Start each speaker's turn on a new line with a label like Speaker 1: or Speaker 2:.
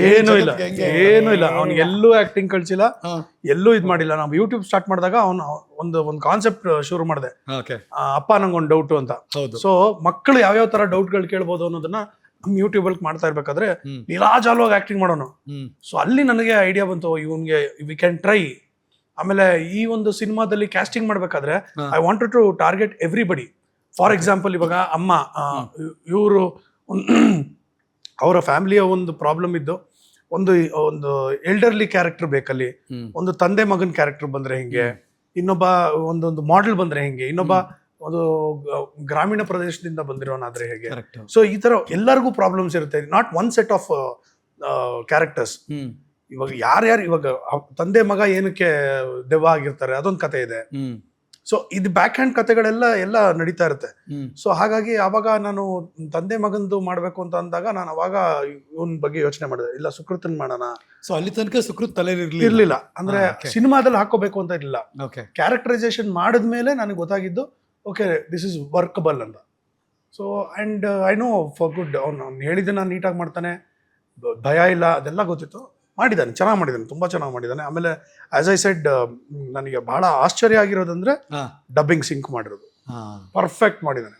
Speaker 1: ಏನು ಇಲ್ಲ ಏನು ಇಲ್ಲ. ಅವ್ನಿಗೆ ಎಲ್ಲೂ ಆಕ್ಟಿಂಗ್ ಕಳ್ಸಿಲ್ಲ. ಎಲ್ಲೂ ಇದ್ ಮಾಡಿಲ್ಲ. ನಾವು ಯೂಟ್ಯೂಬ್ ಸ್ಟಾರ್ಟ್ ಮಾಡಿದಾಗ ಅವ್ನು ಒಂದು ಒಂದು ಕಾನ್ಸೆಪ್ಟ್ ಶುರು ಮಾಡಿದೆ.
Speaker 2: ಓಕೆ.
Speaker 1: ಅಪ್ಪ ನಂಗೆ ಒಂದು ಡೌಟ್ ಅಂತ.
Speaker 2: ಹೌದು.
Speaker 1: ಸೊ ಮಕ್ಕಳು ಯಾವ್ಯಾವ ತರ ಡೌಟ್ಗಳು ಕೇಳ್ಬೋದು ಅನ್ನೋದನ್ನ ನಮ್ಮ ಯೂಟ್ಯೂಬ್ ಅಲ್ಲಿ ಮಾಡ್ತಾ ಇರ್ಬೇಕಾದ್ರೆ
Speaker 2: ಹ್ಮ್.
Speaker 1: ನಿಲಾಜಾಲವಾಗಿ ಆಕ್ಟಿಂಗ್ ಮಾಡೋನು. ಸೊ ಅಲ್ಲಿ ನನಗೆ ಐಡಿಯಾ ಬಂತು ಇವನ್ಗೆ ವಿ ಕ್ಯಾನ್ ಟ್ರೈ ಆಮೇಲೆ ಈ ಒಂದು ಸಿನಿಮಾದಲ್ಲಿ ಕ್ಯಾಸ್ಟಿಂಗ್ ಮಾಡ್ಬೇಕಾದ್ರೆ I want to target everybody for example ಇವಾಗ ಅಮ್ಮ ಇವರು ಅವರ ಫ್ಯಾಮಿಲಿಯ ಒಂದು ಪ್ರಾಬ್ಲಮ್ ಇದ್ದು ಒಂದು ಒಂದು ಎಲ್ಡರ್ಲಿ ಕ್ಯಾರೆಕ್ಟರ್ ಬೇಕಲ್ಲಿ ಒಂದು ತಂದೆ ಮಗನ ಕ್ಯಾರೆಕ್ಟರ್ ಬಂದ್ರೆ ಹಿಂಗೆ ಇನ್ನೊಬ್ಬ ಒಂದೊಂದು ಮಾಡೆಲ್ ಬಂದ್ರೆ ಹೇಗೆ ಇನ್ನೊಬ್ಬ ಒಂದು ಗ್ರಾಮೀಣ ಪ್ರದೇಶದಿಂದ ಬಂದಿರೋನಾದ್ರೆ ಹೇಗೆ. ಸೊ ಈ ತರ ಎಲ್ಲರಿಗೂ ಪ್ರಾಬ್ಲಮ್ಸ್ ಇರುತ್ತೆ. Not one set of characters ಇವಾಗ ಯಾರ್ಯಾರು ಇವಾಗ ತಂದೆ ಮಗ ಏನಕ್ಕೆ ದೆವ್ವ ಆಗಿರ್ತಾರೆ ಅದೊಂದು ಕತೆ ಇದೆ. ಸೊ ಇದು ಬ್ಯಾಕ್ ಹ್ಯಾಂಡ್ ಕತೆಗಳೆಲ್ಲ ಎಲ್ಲ ನಡೀತಾ ಇರುತ್ತೆ. ಸೊ ಹಾಗಾಗಿ ಆವಾಗ ನಾನು ತಂದೆ ಮಗಂದು ಮಾಡಬೇಕು ಅಂತ ಅಂದಾಗ ನಾನು ಅವಾಗ ಇವನ್ ಬಗ್ಗೆ ಯೋಚನೆ ಮಾಡಿದೆ. ಇಲ್ಲ ಸುಕೃತನ್ ಮಾಡೋಣ.
Speaker 2: ಸೊ ಅಲ್ಲಿ ತನಕ ಸುಕೃತ್ ತಲೆ ಇರ್ಲಿಲ್ಲ.
Speaker 1: ಅಂದ್ರೆ ಸಿನಿಮಾದಲ್ಲಿ ಹಾಕೋಬೇಕು ಅಂತ ಇರಲಿಲ್ಲ.
Speaker 2: ಓಕೆ
Speaker 1: ಕ್ಯಾರೆಕ್ಟರೈಸೇಷನ್ ಮಾಡಿದ್ಮೇಲೆ ನನಗೆ ಗೊತ್ತಾಗಿದ್ದು ಓಕೆ ದಿಸ್ ಇಸ್ ವರ್ಕಬಲ್ ಅಂತ. So and I know for good ಅವ್ನು ಅವ್ನು ಹೇಳಿದ್ದೆ ನಾನು ನೀಟಾಗಿ ಮಾಡ್ತಾನೆ. ಭಯ ಇಲ್ಲ ಅದೆಲ್ಲ ಗೊತ್ತಿತ್ತು. ಮಾಡಿದ್ದಾನೆ ಚೆನ್ನಾಗಿ ಮಾಡಿದ್ದಾನೆ ತುಂಬ ಚೆನ್ನಾಗಿ ಮಾಡಿದ್ದಾನೆ. ಆಮೇಲೆ ಆಸ್ ಐ ಸೆಡ್ ನನಗೆ ಬಹಳ ಆಶ್ಚರ್ಯ ಆಗಿರೋದಂದ್ರೆ ಡಬ್ಬಿಂಗ್ ಸಿಂಕ್ ಮಾಡಿರೋದು. ಪರ್ಫೆಕ್ಟ್ ಮಾಡಿದ್ದಾನೆ.